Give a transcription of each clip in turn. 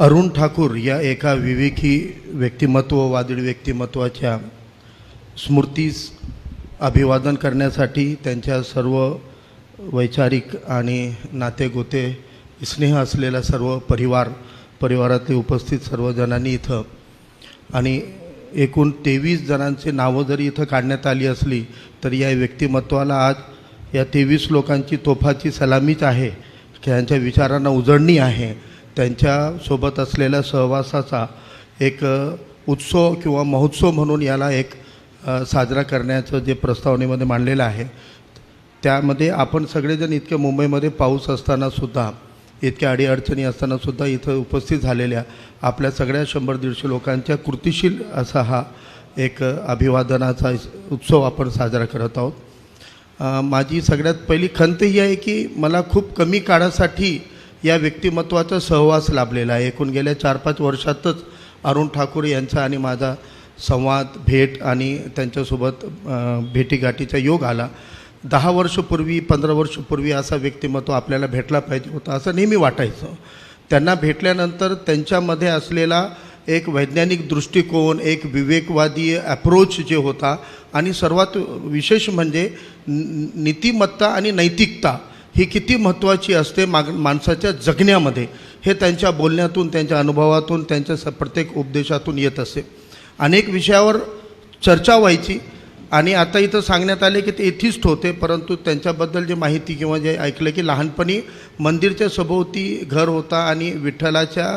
अरुण ठाकूर या एका विवेकी व्यक्तिमत्व वादळी व्यक्तिमत्वाच्या स्मृतीस अभिवादन करण्यासाठी त्यांच्या सर्व वैचारिक आणि नातेगोते स्नेह असलेला सर्व परिवार परिवारातले उपस्थित सर्वजणांनी इथं आणि एकूण तेवीस जणांची नावं जरी इथं काढण्यात आली असली तरी या व्यक्तिमत्वाला आज या तेवीस लोकांची तोफाची सलामीच आहे त्यांच्या विचारांना उजळणी आहे. त्यांच्यासोबत असलेल्या सहवासाचा एक उत्सव किंवा महोत्सव म्हणून याला एक साजरा करण्याचं जे प्रस्तावनेमध्ये मांडलेलं आहे. त्यामध्ये आपण सगळेजण इतके मुंबईमध्ये पाऊस असतानासुद्धा इतक्या अडीअडचणी असतानासुद्धा इथं उपस्थित झालेल्या आपल्या सगळ्या शंभर दीडशे लोकांच्या कृतिशील असा हा एक अभिवादनाचा उत्सव आपण साजरा करत आहोत. माझी सगळ्यात पहिली खंत ही आहे की मला खूप कमी काळासाठी या व्यक्तिमत्वाचा सहवास लाभलेला आहे. एकूण गेल्या चार पाच वर्षातच अरुण ठाकूर यांचा आणि माझा संवाद भेट आणि त्यांच्यासोबत भेटीगाठीचा योग आला. दहा वर्षपूर्वी पंधरा वर्षपूर्वी असा व्यक्तिमत्व आपल्याला भेटला पाहिजे होता असं नेहमी वाटायचं. त्यांना भेटल्यानंतर त्यांच्यामध्ये असलेला एक वैज्ञानिक दृष्टिकोन एक विवेकवादी अप्रोच जे होता आणि सर्वात विशेष म्हणजे नीतिमत्ता आणि नैतिकता ही किती महत्त्वाची असते माग माणसाच्या जगण्यामध्ये. हे त्यांच्या बोलण्यातून त्यांच्या अनुभवातून त्यांच्या स प्रत्येक उपदेशातून येत असे अनेक विषयावर चर्चा व्हायची आणि आता इथं सांगण्यात आले की ते एथिस्ट होते परंतु त्यांच्याबद्दल जे माहिती किंवा जे ऐकलं की लहानपणी मंदिरच्या सभोवती घर होता आणि विठ्ठलाच्या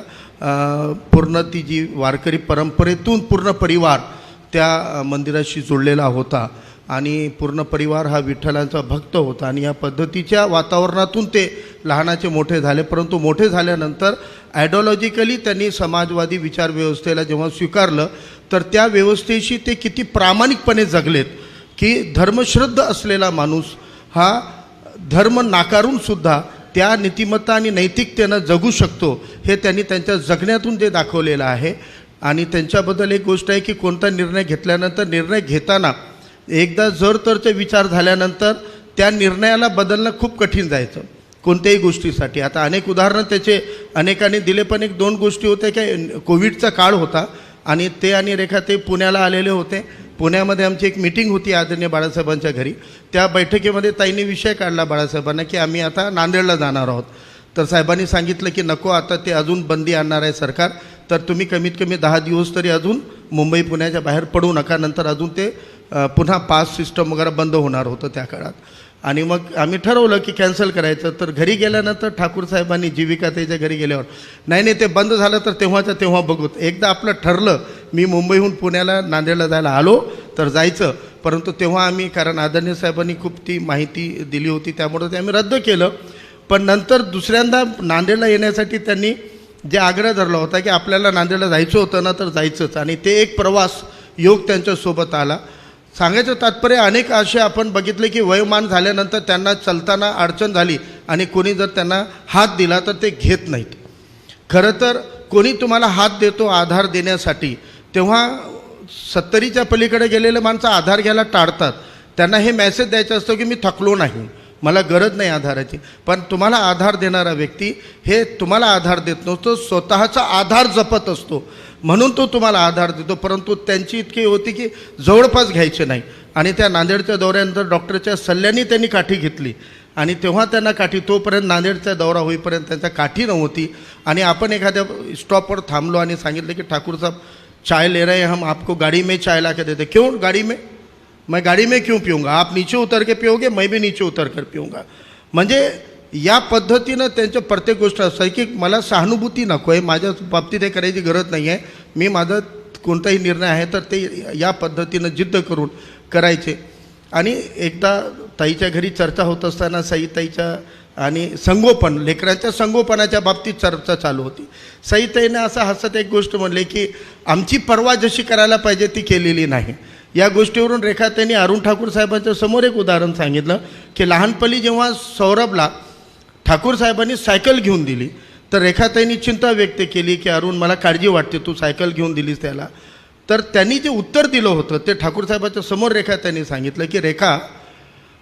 पूर्ण ती जी वारकरी परंपरेतून पूर्ण परिवार त्या मंदिराशी जोडलेला होता. आणि पूर्ण परिवार हा विठ्ठलांचा भक्त होता. आणि या पद्धतीच्या वातावरणातून ते लहानाचे मोठे झाले. परंतु मोठे झाल्यानंतर ॲडॉलॉजिकली त्यांनी समाजवादी विचारव्यवस्थेला जेव्हा स्वीकारलं तर त्या व्यवस्थेशी ते किती प्रामाणिकपणे जगलेत की धर्मश्रद्ध असलेला माणूस हा धर्म नाकारूनसुद्धा त्या नीतिमत्ता आणि नैतिकतेनं जगू शकतो हे त्यांनी त्यांच्या जगण्यातून जे दाखवलेलं आहे. आणि त्यांच्याबद्दल एक गोष्ट आहे की कोणता निर्णय घेतल्यानंतर निर्णय घेताना एकदा जर तरचे विचार झाल्यानंतर त्या निर्णयाला बदलणं खूप कठीण जायचं. कोणत्याही गोष्टीसाठी. आता अनेक उदाहरणं त्याचे अनेकांनी दिले पण एक दोन गोष्टी होत्या की कोविडचा काळ होता आणि ते आणि रेखा ते पुण्याला आलेले होते. पुण्यामध्ये आमची एक मिटिंग होती आदरणीय बाळासाहेबांच्या घरी. त्या बैठकीमध्ये ताईंनी विषय काढला बाळासाहेबांना की आम्ही आता नांदेडला जाणार आहोत. तर साहेबांनी सांगितलं की नको आता ते अजून बंदी आणणार आहे सरकार. तर तुम्ही कमीत कमी दहा दिवस तरी अजून मुंबई पुण्याच्या बाहेर पडू नका. नंतर अजून ते पुन्हा पास सिस्टम वगैरे बंद होणार होतं त्या काळात. आणि मग आम्ही ठरवलं की कॅन्सल करायचं. तर घरी गेल्यानंतर ठाकूर साहेबांनी जीविका त्याच्या घरी गेल्यावर नाही नाही ते बंद झालं तर तेव्हाच्या तेव्हा बघू एकदा आपलं ठरलं मी मुंबईहून पुण्याला नांदेडला जायला आलो तर जायचं. परंतु तेव्हा आम्ही कारण आदरणीय साहेबांनी खूप ती माहिती दिली होती त्यामुळं ते आम्ही रद्द केलं. पण नंतर दुसऱ्यांदा नांदेडला येण्यासाठी त्यांनी जे आग्रह धरला होता की आपल्याला नांदेडला जायचं होतं ना तर जायचंच. आणि ते एक प्रवास योग त्यांच्यासोबत आला. सांगायचं तात्पर्य अनेक असे आपण बघितले की वयोमान झाल्यानंतर त्यांना चलताना अडचण झाली आणि कोणी जर त्यांना हात दिला तर ते घेत नाहीत. खरं तर कोणी तुम्हाला हात देतो आधार देण्यासाठी तेव्हा सत्तरीच्या पलीकडे गेलेले माणसं आधार घ्यायला टाळतात. त्यांना हे मेसेज द्यायचं असतो की मी थकलो नाही मला गरज नाही आधाराची. पण तुम्हाला आधार देणारा व्यक्ती हे तुम्हाला आधार देत नसतो स्वतःचा आधार जपत असतो. म्हणून तो तुम्हाला आधार देतो. परंतु त्यांची इतकी होती की जवळपास घ्यायचे नाही. आणि त्या नांदेडच्या दौऱ्यानंतर डॉक्टरच्या सल्ल्याने त्यांनी काठी घेतली. आणि तेव्हा त्यांना काठी तोपर्यंत नांदेडचा दौरा होईपर्यंत त्यांच्या काठी नव्हती. आणि आपण एखाद्या स्टॉपवर थांबलो आणि सांगितलं की ठाकूर साहब चाय ले रहे हैं हम आपको गाड़ी में चाय ला के देते. क्यों? गाड़ी में? मैं गाड़ी में क्यों पीऊँगा? आप नीचे उतर के पिओगे मैं भी नीचे उतर कर पीऊँगा. म्हणजे या पद्धतीनं त्यांच्या प्रत्येक गोष्ट असं आहे की मला सहानुभूती नको आहे माझ्या बाबतीत हे करायची गरज नाही आहे मी माझा कोणताही निर्णय आहे तर ते या पद्धतीनं जिद्द करून करायचे. आणि एकदा ताईच्या घरी चर्चा होत असताना साईताईच्या आणि संगोपन लेकरांच्या संगोपनाच्या बाबतीत चर्चा चालू होती. साईताईनं असं हसत एक गोष्ट म्हणले की आमची पर्वा जशी करायला पाहिजे ती केलेली नाही. या गोष्टीवरून रेखा त्यांनी अरुण ठाकूर साहेबांच्या समोर एक उदाहरण सांगितलं की लहानपणी जेव्हा सौरभला ठाकूर साहेबांनी सायकल घेऊन दिली. तर रेखाताईंनी चिंता व्यक्त केली की अरुण मला काळजी वाटते तू सायकल घेऊन दिलीस त्याला. तर त्यांनी जे उत्तर दिलं होतं ते ठाकूर साहेबाच्या समोर त्यांनी सांगितलं की रेखा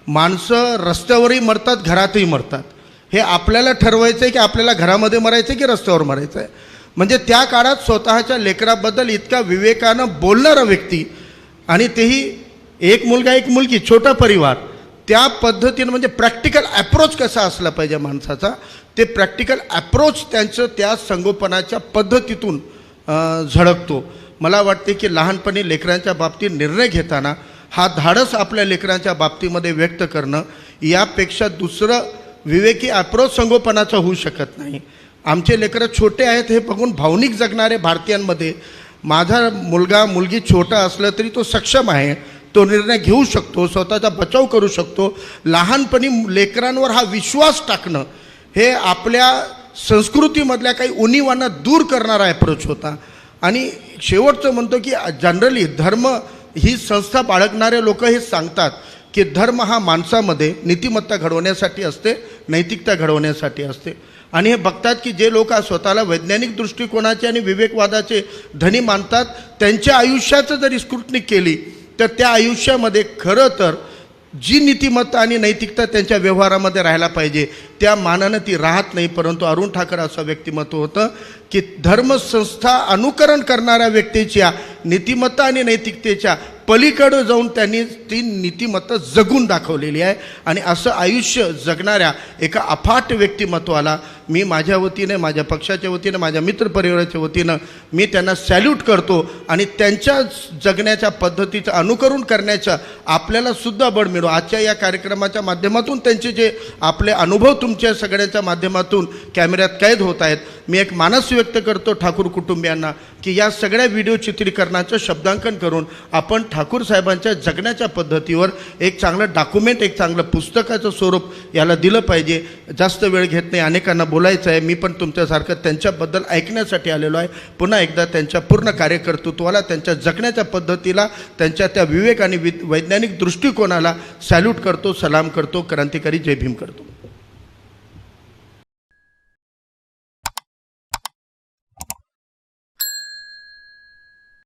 माणसं रस्त्यावरही मरतात घरातही मरतात. हे आपल्याला ठरवायचं आहे की आपल्याला घरामध्ये मरायचं आहे की रस्त्यावर मरायचं आहे म्हणजे त्या काळात स्वतःच्या लेकराबद्दल इतका विवेकानं बोलणारा व्यक्ती आणि तेही एक मुलगा एक मुलगी छोटा परिवार त्या पद्धतीनं म्हणजे प्रॅक्टिकल ॲप्रोच कसा असला पाहिजे माणसाचा ते प्रॅक्टिकल ॲप्रोच त्यांचं त्या संगोपनाच्या पद्धतीतून झळकतो. मला वाटते की लहानपणी लेकरांच्या बाबतीत निर्णय घेताना हा धाडस आपल्या लेकरांच्या बाबतीमध्ये व्यक्त करणं यापेक्षा दुसरं विवेकी ॲप्रोच संगोपनाचा होऊ शकत नाही. आमचे लेकरं छोटे आहेत हे बघून भावनिक जगणारे भारतीयांमध्ये माझा मुलगा मुलगी छोटा असलं तरी तो सक्षम आहे. तो निर्णय घेऊ शकतो स्वतःचा बचाव करू शकतो लहानपणी लेकरांवर हा विश्वास टाकणं हे आपल्या संस्कृतीमधल्या काही उणीवांना दूर करणारा अप्रोच होता. आणि शेवटचं म्हणतो की जनरली धर्म ही संस्था बाळगणारे लोक हे सांगतात की धर्म हा माणसामध्ये नीतिमत्ता घडवण्यासाठी असते नैतिकता घडवण्यासाठी असते. आणि हे बघतात की जे लोक स्वतःला वैज्ञानिक दृष्टिकोनाचे आणि विवेकवादाचे धनी मानतात त्यांच्या आयुष्याचं जरी स्क्रुटनी केली तर त्या आयुष्यामध्ये खरं तर जी नीतिमत्ता आणि नैतिकता त्यांच्या व्यवहारामध्ये राहायला पाहिजे त्या मानानं ती राहत नाही. परंतु अरुण ठाकर असं व्यक्तिमत्व होतं की धर्मसंस्था अनुकरण करणाऱ्या व्यक्तीच्या नीतिमत्ता आणि नैतिकतेच्या पलीकडं जाऊन त्यांनी ती नीतिमत्ता जगून दाखवलेली आहे. आणि असं आयुष्य जगणाऱ्या एका अफाट व्यक्तिमत्वाला मी माझ्या वतीने माझ्या पक्षाच्या वतीनं माझ्या मित्रपरिवाराच्या वतीनं मी त्यांना सॅल्यूट करतो आणि त्यांच्या जगण्याच्या पद्धतीचं अनुकरण करण्याच्या आपल्याला सुद्धा बळ मिळू. आजच्या या कार्यक्रमाच्या माध्यमातून त्यांचे जे आपले अनुभव तुमच्या सगळ्यांच्या माध्यमातून कॅमेऱ्यात कैद होत आहेत मी एक मानस व्यक्त करतो ठाकूर कुटुंबियांना की या सगळ्या व्हिडिओ चित्रीकरणाचं शब्दांकन करून आपण ठाकूर साहेबांच्या जगण्याच्या पद्धतीवर एक चांगलं डॉक्युमेंट एक चांगलं पुस्तकाचं स्वरूप याला दिलं पाहिजे. जास्त वेळ घेत नाही अनेकांना बोलायचं आहे मी पण तुमच्यासारखं त्यांच्याबद्दल ऐकण्यासाठी आलेलो आहे. पुन्हा एकदा त्यांच्या पूर्ण कार्यकर्तृत्वाला त्यांच्या जगण्याच्या पद्धतीला त्यांच्या त्या विवेक आणि वि वैज्ञानिक दृष्टिकोनाला सॅल्यूट करतो सलाम करतो क्रांतिकारी जय भीम करतो.